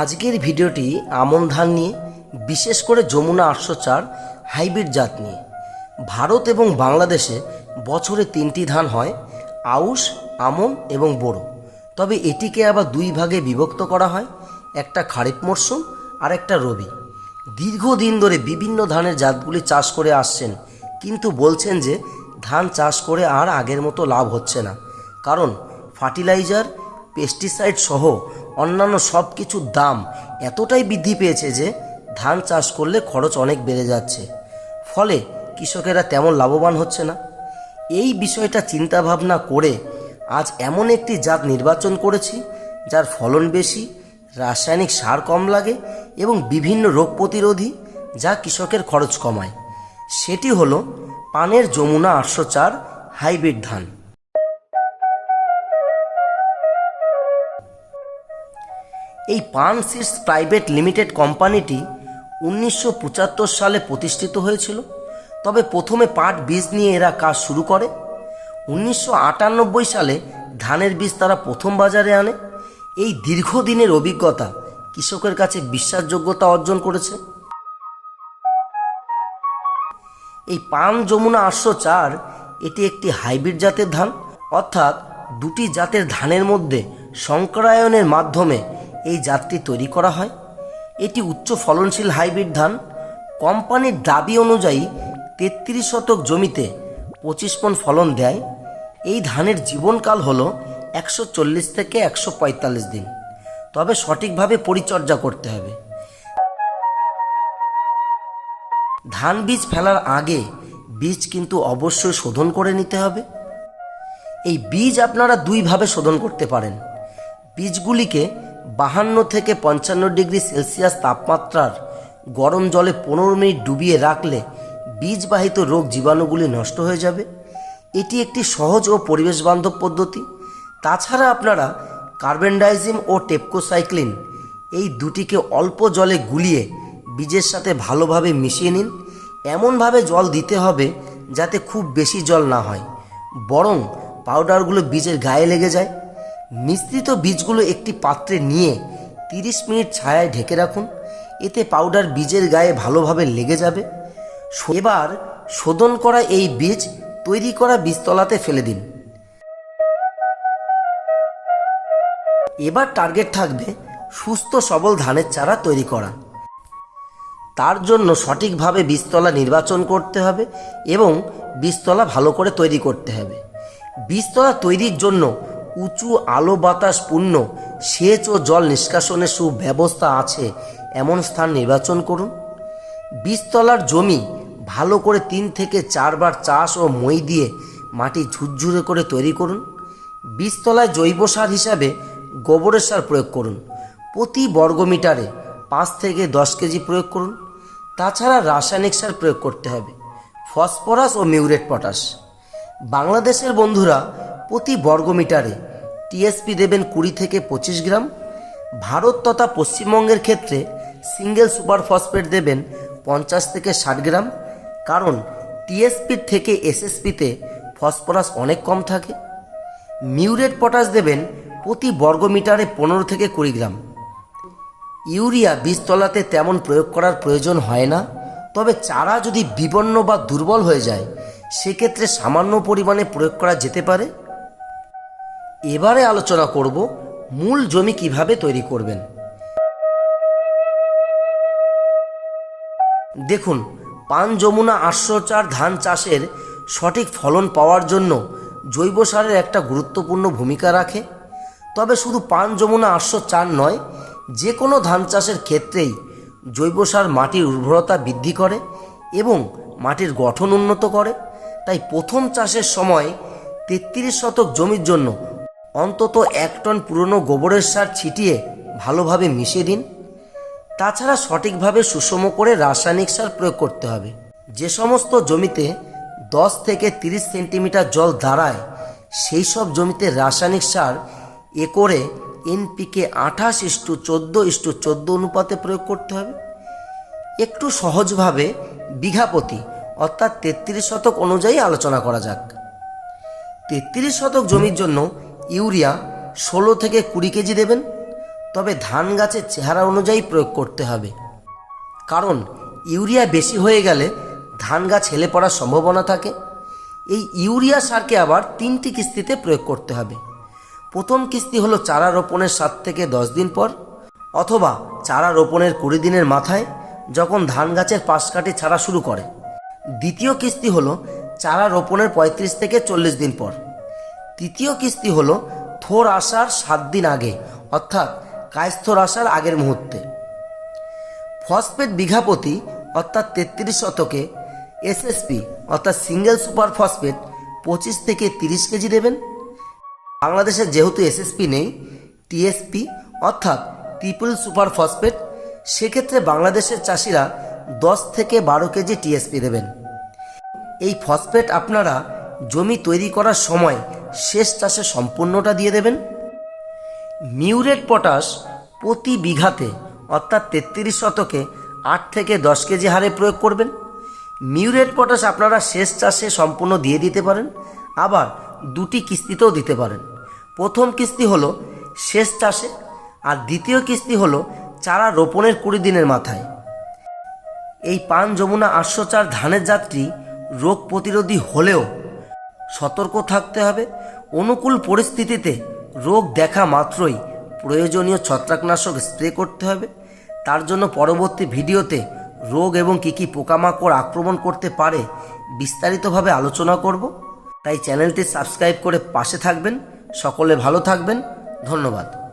আজকের ভিডিওটি আমন ধান নিয়ে, বিশেষ করে যমুনা আটশো চার হাইব্রিড জাত নিয়ে। ভারত এবং বাংলাদেশে বছরে তিনটি ধান হয়, আউশ, আমন এবং বোরো। তবে এটিকে আবার দুই ভাগে বিভক্ত করা হয়, একটা খারিফ মরশুম আর একটা রবি। দীর্ঘদিন ধরে বিভিন্ন ধানের জাতগুলি চাষ করে আসছেন, কিন্তু বলছেন যে ধান চাষ করে আর আগের মতো লাভ হচ্ছে না। কারণ ফার্টিলাইজার, পেস্টিসাইড সহ অন্যান্য সব কিছুর দাম এতটাই বৃদ্ধি পেয়েছে যে ধান চাষ করলে খরচ অনেক বেড়ে যাচ্ছে। ফলে কৃষকেরা তেমন লাভবান হচ্ছে না। এই বিষয়টা চিন্তা ভাবনা করে আজ এমন একটি জাত নির্বাচন করেছি, যার ফলন বেশি, রাসায়নিক সার কম লাগে এবং বিভিন্ন রোগ প্রতিরোধী যা কৃষকের খরচ কমায়। সেটি হলো পানের যমুনা আটশো চার হাইব্রিড ধান। এই পান সিডস প্রাইভেট লিমিটেড কোম্পানিটি উনিশশো পঁচাত্তর সালে প্রতিষ্ঠিত হয়েছিল। তবে প্রথমে পাট বীজ নিয়ে এরা কাজ শুরু করে। উনিশশো আটানব্বই সালে ধানের বীজ তারা প্রথম বাজারে আনে। এই দীর্ঘদিনের অভিজ্ঞতা কৃষকের কাছে বিশ্বাসযোগ্যতা অর্জন করেছে। এই পান যমুনা আটশো চার এটি একটি হাইব্রিড জাতের ধান। অর্থাৎ দুটি জাতের ধানের মধ্যে সংক্রায়নের মাধ্যমে এই জাতটি তৈরি করা হয়। এটি উচ্চ ফলনশীল হাইব্রিড ধান। কোম্পানির দাবি অনুযায়ী তেত্রিশ শতক জমিতে পঁচিশ মন ফলন দেয়। এই ধানের জীবনকাল হল একশো চল্লিশ থেকে একশো পঁয়তাল্লিশ দিন। তবে সঠিকভাবে পরিচর্যা করতে হবে। ধান বীজ ফেলার আগে বীজ কিন্তু অবশ্যই শোধন করে নিতে হবে। এই বীজ আপনারা দুইভাবে শোধন করতে পারেন। বীজগুলিকে বাহান্ন থেকে পঞ্চান্ন ডিগ্রি সেলসিয়াস তাপমাত্রার গরম জলে পনেরো মিনিট ডুবিয়ে রাখলে বীজবাহিত রোগ জীবাণুগুলি নষ্ট হয়ে যাবে। এটি একটি সহজ ও পরিবেশ বান্ধব পদ্ধতি। তাছাড়া আপনারা কার্বেন্ডাইজিম ও টেপকোসাইক্লিন এই দুটিকে অল্প জলে গুলিয়ে বীজের সাথে ভালোভাবে মিশিয়ে নিন। এমনভাবে জল দিতে হবে যাতে খুব বেশি জল না হয়, বরং পাউডারগুলো বীজের গায়ে লেগে যায়। মিশ্রিত বীজগুলো একটি পাত্রে নিয়ে তিরিশ মিনিট ছায়ায় ঢেকে রাখুন। এতে পাউডার বীজের গায়ে ভালোভাবে লেগে যাবে। এবার শোধন করা এই বীজ তৈরি করা বীজতলাতে ফেলে দিন। এবার টার্গেট থাকবে সুস্থ সবল ধানের চারা তৈরি করা। তার জন্য সঠিকভাবে বীজতলা নির্বাচন করতে হবে এবং বীজতলা ভালো করে তৈরি করতে হবে। বীজতলা তৈরির জন্য উঁচু আলো বাতাস পূর্ণ, সেচ ও জল নিষ্কাশনের সুব্যবস্থা আছে। এমন স্থান নির্বাচন করুন। বীজতলার জমি ভালো করে তিন থেকে চারবার চাষ ও মই দিয়ে মাটি ঝুরঝুরে করে তৈরি করুন। বীজতলায় জৈব সার হিসাবে গোবরের সার প্রয়োগ করুন। প্রতি বর্গমিটারে পাঁচ থেকে দশ কেজি প্রয়োগ করুন। তাছাড়া রাসায়নিক সার প্রয়োগ করতে হবে। ফসফরাস ও মিউরেট পটাশ। বাংলাদেশের বন্ধুরা প্রতি বর্গমিটারে টিএসপি দেবেন কুড়ি থেকে পঁচিশ গ্রাম। ভারত তথা পশ্চিমবঙ্গের ক্ষেত্রে সিঙ্গেল সুপার ফসফেট দেবেন পঞ্চাশ থেকে ষাট গ্রাম। কারণ টিএসপির থেকে এসএসপিতে ফসফরাস অনেক কম থাকে। মিউরেট পটাশ দেবেন প্রতি বর্গমিটারে পনেরো থেকে কুড়ি গ্রাম। ইউরিয়া বীজতলাতে তেমন প্রয়োগ করার প্রয়োজন হয় না। তবে চারা যদি বিপন্ন বা দুর্বল হয়ে যায়, সেক্ষেত্রে সামান্য পরিমাণে প্রয়োগ করা যেতে পারে। এবারে আলোচনা করব মূল জমি কীভাবে তৈরি করবেন। দেখুন, পান যমুনা আটশো চার ধান চাষের সঠিক ফলন পাওয়ার জন্য জৈব সারের একটা গুরুত্বপূর্ণ ভূমিকা রাখে। তবে শুধু পান যমুনা আটশো চার নয় যে কোনো ধান চাষের ক্ষেত্রেই জৈব সার মাটির উর্বরতা বৃদ্ধি করে এবং মাটির গঠন উন্নত করে। তাই প্রথম চাষের সময় তেত্রিশ শতক জমির জন্য অন্তত এক টন পুরনো গোবরের সার ছিটিয়ে ভালোভাবে মিশিয়ে দিন। তাছাড়া সঠিকভাবে সুষম করে রাসায়নিক সার প্রয়োগ করতে হবে। যে সমস্ত জমিতে দশ থেকে তিরিশ সেন্টিমিটার জল দাঁড়ায়, সেই সব জমিতে রাসায়নিক সার একরে এনপিকে আঠাশ ইস্টু চোদ্দ ইস্টু চোদ্দ অনুপাতে প্রয়োগ করতে হবে। একটু সহজভাবে বিঘা প্রতি, অর্থাৎ তেত্রিশ শতক অনুযায়ী আলোচনা করা যাক। তেত্রিশ শতক জমির জন্য ইউরিয়া ষোলো থেকে কুড়ি কেজি দেবেন, তবে ধান গাছের চেহারা অনুযায়ী প্রয়োগ করতে হবে। কারণ ইউরিয়া বেশি হয়ে গেলে ধান গাছ হেলে পড়ার সম্ভাবনা থাকে। এই ইউরিয়া সারকে আবার তিনটি কিস্তিতে প্রয়োগ করতে হবে। প্রথম কিস্তি হলো চারা রোপণের সাত থেকে দশ দিন পর, অথবা চারা রোপণের কুড়ি দিনের মাথায়, যখন ধান গাছের পাশ কাটি ছাড়া শুরু করে। দ্বিতীয় কিস্তি হলো চারা রোপণের পঁয়ত্রিশ থেকে চল্লিশ দিন পর। তৃতীয় কিস্তি হলো থোর আসার সাত দিন আগে, অর্থাৎ কায়স্থর আসার আগের মুহূর্তে। ফসফেট বিঘা প্রতি অর্থাৎ তেত্রিশ শতকে এসএসপি অর্থাৎ সিঙ্গেল সুপার ফসফেট, পঁচিশ থেকে তিরিশ কেজি দেবেন। বাংলাদেশে যেহেতু এসএসপি নেই টিএসপি অর্থাৎ ট্রিপল সুপার ফসফেট, সেক্ষেত্রে বাংলাদেশের চাষিরা দশ থেকে বারো কেজি টিএসপি দেবেন। এই ফসফেট আপনারা জমি তৈরি করার সময় শেষ চাষে সম্পূর্ণটা দিয়ে দেবেন। মিউরেট পটাশ প্রতি বিঘাতে, অর্থাৎ তেত্রিশ শতকে আট থেকে দশ কেজি হারে প্রয়োগ করবেন। মিউরেট পটাশ আপনারা শেষ চাষে সম্পূর্ণ দিয়ে দিতে পারেন, আবার দুটি কিস্তিতেও দিতে পারেন। প্রথম কিস্তি হলো শেষ চাষে, আর দ্বিতীয় কিস্তি হলো চারা রোপণের কুড়ি দিনের মাথায়। এই পান যমুনা আটশো চার ধানের জাতটি রোগ প্রতিরোধী হলেও সতর্ক থাকতে হবে। অনুকূল পরিস্থিতিতে রোগ দেখা মাত্রই প্রয়োজনীয় ছত্রাকনাশক স্প্রে করতে হবে। তার জন্য পরবর্তী ভিডিওতে রোগ এবং কী কী পোকামাকড় আক্রমণ করতে পারে বিস্তারিতভাবে আলোচনা করব। তাই চ্যানেলটি সাবস্ক্রাইব করে পাশে থাকবেন। সকলে ভালো থাকবেন। ধন্যবাদ।